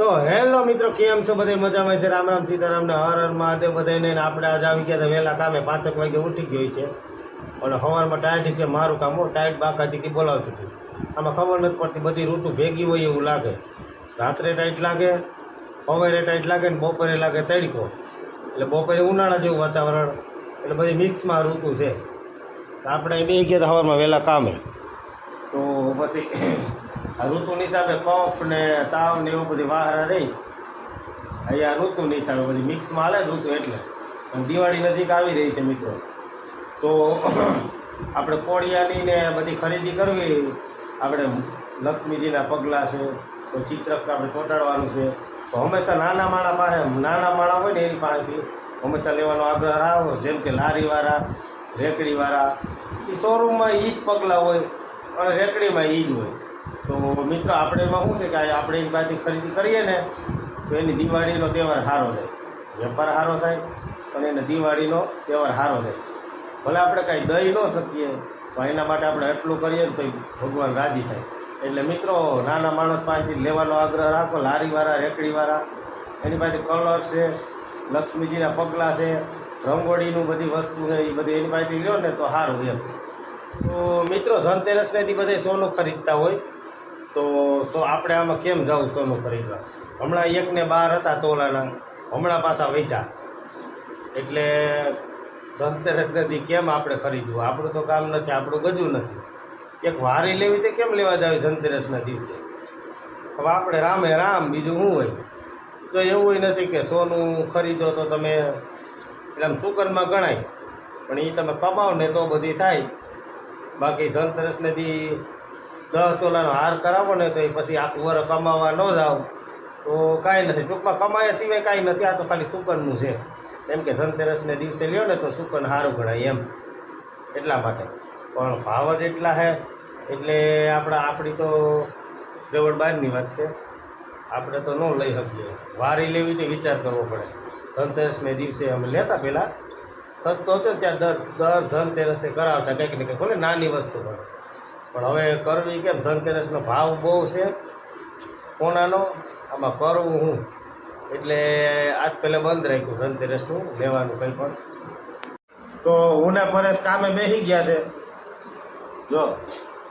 તો હેલો મિત્રો, કેમ છો? બધે મજામાં છે? રામ રામ સીતારામ ને હર હર મહાદેવ બધાને આપણે આજે આવી ગયા વહેલા કામે. પાંચક વાગે ઉઠી ગયું છે. અને સવારમાં ટાઈટ છે, મારું કામ હો. ટાઈટ બાકાજી બોલાવતી હતી આમાં ખબર નથી પડતી, બધી ઋતુ ભેગી હોય એવું લાગે. રાત્રે ટાઈટ લાગે, સવારે ટાઈટ લાગે ને બપોરે લાગે તડકો. એટલે બપોરે ઉનાળા જેવું વાતાવરણ. એટલે બધી મિક્સમાં ઋતુ છે. આપણે બે ગયા સવારમાં વહેલા કામે. તો પછી ઋતુની હિસાબે કફ ને તાવ ને એવું બધી વાહરા રહી. અહીંયા ઋતુની હિસાબે બધી મિક્સમાં હાલે ઋતુ એટલે. અને દિવાળી નજીક આવી રહી છે મિત્રો. તો આપણે કોળિયાની ને બધી ખરીદી કરવી. આપણે લક્ષ્મીજીના પગલાં છે, તો ચિત્રક આપણે ચોંટાડવાનું છે. તો હંમેશા નાના માણા પાસે, નાના માણા હોય ને એની પાસેથી હંમેશા લેવાનો આગ્રહ રાખો જેમ કે લારીવાળા, રેકડીવાળા. એ શોરૂમમાં એ જ પગલાં હોય અને રેકડીમાં એ જ હોય. તો મિત્રો, આપણે એમાં શું છે કે આપણે એક બાજુ ખરીદી કરીએ ને, તો એની દિવાળીનો તહેવાર સારો થાય. વેપાર સારો થાય અને એને દિવાળીનો તહેવાર સારો થાય. ભલે આપણે કાંઈ દઈ ન શકીએ, પણ એના માટે આપણે એટલું કરીએ ને તો ભગવાન રાજી થાય. એટલે મિત્રો, નાના માણસ પાસેથી લેવાનો આગ્રહ રાખો, લારીવાળા, રેકડીવાળા. એની પાસે કલર છે, લક્ષ્મીજીના પગલાં છે, રંગોળીનું બધી વસ્તુ છે, એ બધી એની પાસેથી લ્યો ને તો સારું એમ. તો મિત્રો, ધનતેરસનેથી બધે સોનું ખરીદતા હોય. તો સો આપણે આમાં કેમ જવું સોનું ખરીદવા? હમણાં એકને બાર હતા તોલાના, હમણાં પાછા વધ્યા. એટલે ધનતેરસનેથી કેમ આપણે ખરીદવું? આપણું તો કામ નથી, આપણું ગજું નથી. એક વારી લેવી તે કેમ લેવા જાવી ધનતેરસના દિવસે? હવે આપણે રામે રામ, બીજું શું હોય? તો એવું નથી કે સોનું ખરીદો તો તમે એટલે આમ સુકનમાં ગણાય. પણ એ તમે કમાવ ને તો બધી થાય. બાકી ધનતેરસને દી દસ તોલાનો હાર કરાવો ને તો એ પછી આખું વર કમાવા ન જાઓ તો કાંઈ નથી. ટૂંકમાં કમાયા સિવાય કાંઈ નથી. આ તો ખાલી સુકનનું છે. એમ કે ધનતેરસને દિવસે લ્યો ને તો સુકન સારું ગણાય એમ. એટલા માટે. પણ ભાવ જ એટલા છે એટલે આપણા આપણી તો રેવડ બહારની વાત છે. આપણે તો ન લઈ શકીએ. વારી લેવી તો વિચાર કરવો પડે. ધનતેરસને દિવસે અમે લેતા પહેલાં. સસ્તો હતો ત્યાં દર દર ધનતેરસે કરાવતા. કંઈક ને કંઈક. ભલે નાની વસ્તુ પણ પણ હવે કરવી કેમ? ધનતેરસનો ભાવ બહુ છે કોનાનો આમાં કરવું હું. એટલે આજ પહેલાં બંધ રાખ્યું ધનતેરસનું, લેવાનું કંઈ પણ. તો હું ને પરેશ કામે બેસી ગયા છે. જો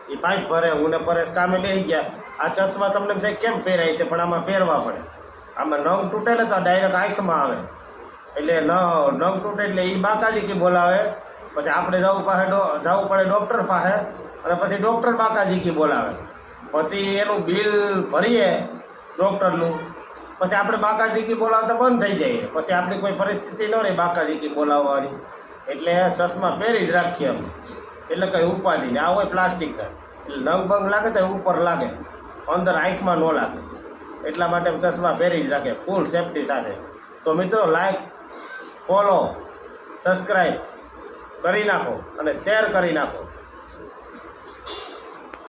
એ પાઇપ ભરે હું પરેશ કામે બેસી ગયા. આ ચશ્મા તમને થાય કેમ પહેરાય છે? પણ આમાં પહેરવા પડે. આમાં નંગ તૂટે ને તો ડાયરેક્ટ આંખમાં આવે. એટલે ન, નંગ તૂટે એટલે એ બાકાજી કી બોલાવે. પછી આપણે જવું પાસે જવું પડે ડૉક્ટર પાસે. અને પછી ડૉક્ટર માતાજી કી બોલાવે. પછી એનું બિલ ભરીએ ડૉક્ટરનું. પછી આપણે બાકાજી કી બોલાવતા બંધ થઈ જાય. પછી આપણી કોઈ પરિસ્થિતિ ન રહે બાકાજી કી બોલાવવાની. એટલે ચશ્મા પહેરી જ રાખીએ એટલે કંઈ ઉપાધિ ને આ હોય પ્લાસ્ટિકના એટલે નંગ ભંગ લાગે તો ઉપર લાગે. અંદર આંખમાં ન લાગે. એટલા માટે ચશ્મા પહેરી જ રાખે ફૂલ સેફટી સાથે. તો મિત્રો લાઈક ફોલો સબસ્ક્રાઈબ કરી નાખો અને શેર કરી નાખો.